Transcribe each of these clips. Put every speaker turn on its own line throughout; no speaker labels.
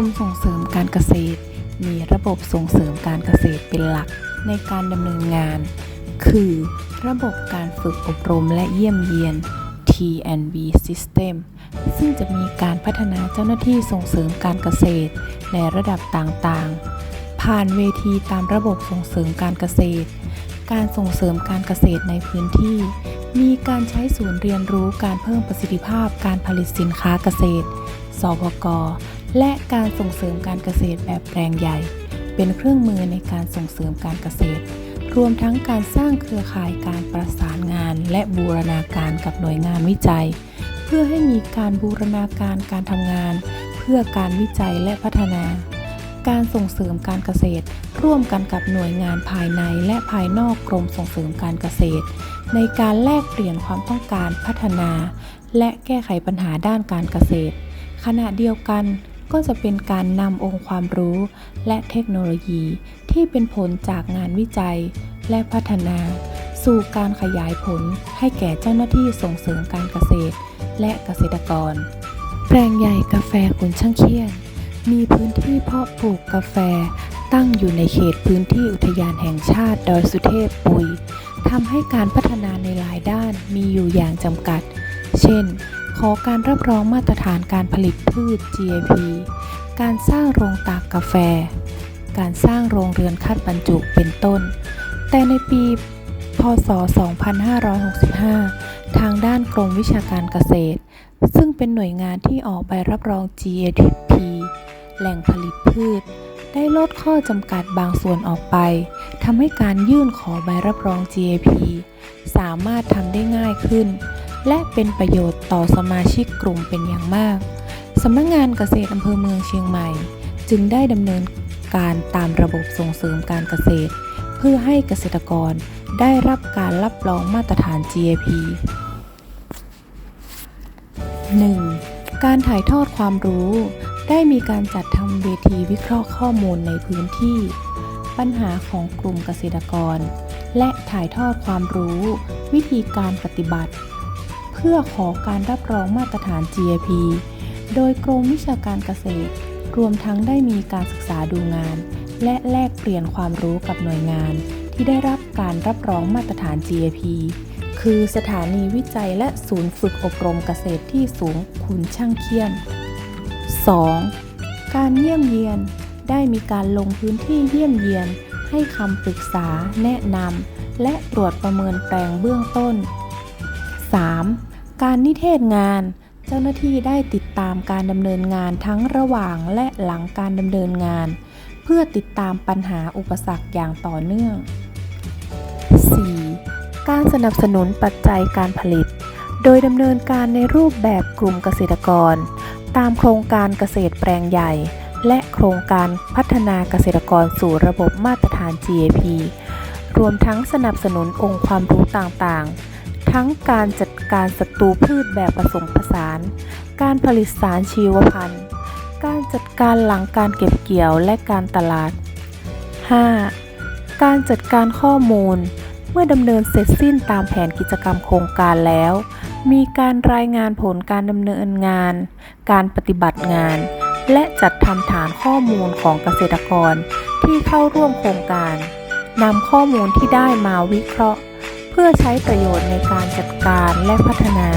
รมส่งเสริมการเกษตร มีระบบส่งเสริมการเกษตรเป็นหลักในการดำเนินงาน คือระบบการฝึกอบรมและเยี่ยมเยียน T&B System ซึ่งจะมีการพัฒนาเจ้าหน้าที่ส่งเสริมการเกษตรในระดับต่างๆ ผ่านเวทีตามระบบส่งเสริมการเกษตร การส่งเสริมการเกษตรในพื้นที่ มีการใช้ศูนย์เรียนรู้การเพิ่มประสิทธิภาพการผลิตสินค้าเกษตร สพก และการส่งเสริมการเกษตรแบบแปลงใหญ่ เป็นเครื่องมือในการส่งเสริมการเกษตร รวมทั้งการสร้างเครือข่ายการประสานงาน และบูรณาการกับหน่วยงานวิจัย เพื่อให้มีการบูรณาการการทำงาน เพื่อการวิจัยและพัฒนา การส่งเสริมการเกษตร ร่วมกันกับหน่วยงานภายในและภายนอกกรมส่งเสริมการเกษตร ในการแลกเปลี่ยนความต้องการพัฒนา และแก้ไขปัญหาด้านการเกษตร ขณะเดียวกัน ก็จะเป็นการนำองค์ความรู้ และเทคโนโลยีที่เป็นผลจากงานวิจัย และพัฒนา สู่การขยายผลให้แก่เจ้าหน้าที่ส่งเสริมการเกษตร และเกษตรกร แปลงใหญ่กาแฟขุนช่างเคียน มีพื้นที่เพาะปลูกกาแฟตั้งอยู่ในเขตพื้นที่อุทยานแห่งชาติดอยสุเทพปุยทำให้การพัฒนาในหลายด้านมีอยู่อย่างจำกัด เช่น ขอการรับรองมาตรฐานการผลิตพืช GAP การสร้างโรงตากกาแฟ การสร้างโรงเรือนคัดบรรจุเป็นต้น แต่ในปี พศ 2565 ทางด้านกรมวิชาการเกษตร ซึ่งเป็นหน่วยงานที่ออกใบรับรอง GAP แหล่งผลิตพืช ได้ลดข้อจำกัดบางส่วนออกไปทำให้การยื่นขอใบรับรอง GAP สามารถทำได้ง่ายขึ้น และเป็นประโยชน์ต่อสมาชิกกลุ่มเป็นอย่างมาก สำนักงงานเกษตรอำเภอเมืองเชียงใหม่ จึงได้ดำเนินการตามระบบส่งเสริมการเกษตร เพื่อให้เกษตรกรได้รับการรับรองมาตรฐาน GAP 1. การถ่ายทอดความรู้ ได้มีการจัดทำเวทีวิเคราะห์ข้อมูลในพื้นที่ ปัญหาของกลุ่มเกษตรกร และถ่ายทอดความรู้ วิธีการปฏิบัติ พื่อขอการรับรองมาตรฐาน GAP โดยกรมวิชาการเกษตร รวมทั้งได้มีการศึกษาดูงาน และแลกเปลี่ยนความรู้กับหน่วยงาน ที่ได้รับการรับรองมาตรฐาน GAP คือสถานีวิจัยและศูนย์ฝึกอบรมเกษตรที่สูงขุนช่างเคียน 2. การเยี่ยมเยียน ได้มีการลงพื้นที่เยี่ยมเยียน ให้คำปรึกษาแนะนำและตรวจประเมินแปลงเบื้องต้น 3. การนิเทศงาน เจ้าหน้าที่ได้ติดตามการดำเนินงานทั้งระหว่างและหลังการดำเนินงาน เพื่อติดตามปัญหาอุปสรรคอย่างต่อเนื่อง 4. การสนับสนุนปัจจัยการผลิต โดยดำเนินการในรูปแบบกลุ่มเกษตรกร ตามโครงการเกษตรแปลงใหญ่ และโครงการพัฒนาเกษตรกรสู่ระบบมาตรฐาน GAP รวมทั้งสนับสนุนองค์ความรู้ต่างๆ ทั้งการจัดการศัตรูพืชแบบผสมผสาน การผลิตสารชีวพันธุ์ การจัดการหลังการเก็บเกี่ยวและการตลาด 5. การจัดการข้อมูล เมื่อดำเนินเสร็จสิ้นตามแผนกิจกรรมโครงการแล้ว มีการรายงานผลการดำเนินงาน การปฏิบัติงาน และจัดทำฐานข้อมูลของเกษตรกรที่เข้าร่วมโครงการนำข้อมูลที่ได้มาวิเคราะห์ เพื่อใช้ประโยชน์ในการจัดการและพัฒนา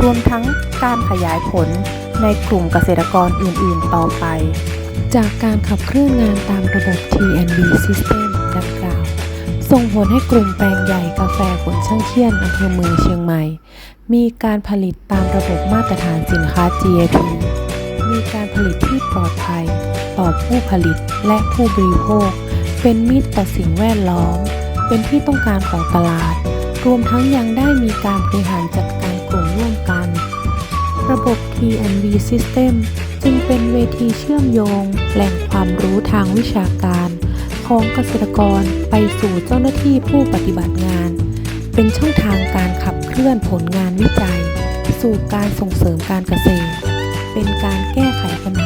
รวมทั้งการขยายผลในกลุ่มเกษตรกรอื่น ๆ ต่อไป จากการขับเคลื่อนงานตามระบบ T&B System ดังกล่าว ส่งผลให้กลุ่มแปลงใหญ่กาแฟขนช่างเคียนอำเภอเมืองเชียงใหม่ มีการผลิตตามระบบมาตรฐานสินค้า GAP มีการผลิตที่ปลอดภัย ต่อผู้ผลิตและผู้บริโภค เป็นมิตรต่อสิ่งแวดล้อม เป็นที่ต้องการของตลาด รวมทั้งยังได้มีการบริหารจัดการกลุ่มร่วมกัน ระบบ T&B System จึงเป็นเวทีเชื่อมโยง แหล่งความรู้ทางวิชาการ ของเกษตรกรไปสู่เจ้าหน้าที่ผู้ปฏิบัติงาน เป็นช่องทางการขับเคลื่อนผลงานวิจัย สู่การส่งเสริมการเกษตร เป็นการแก้ไขปัญหา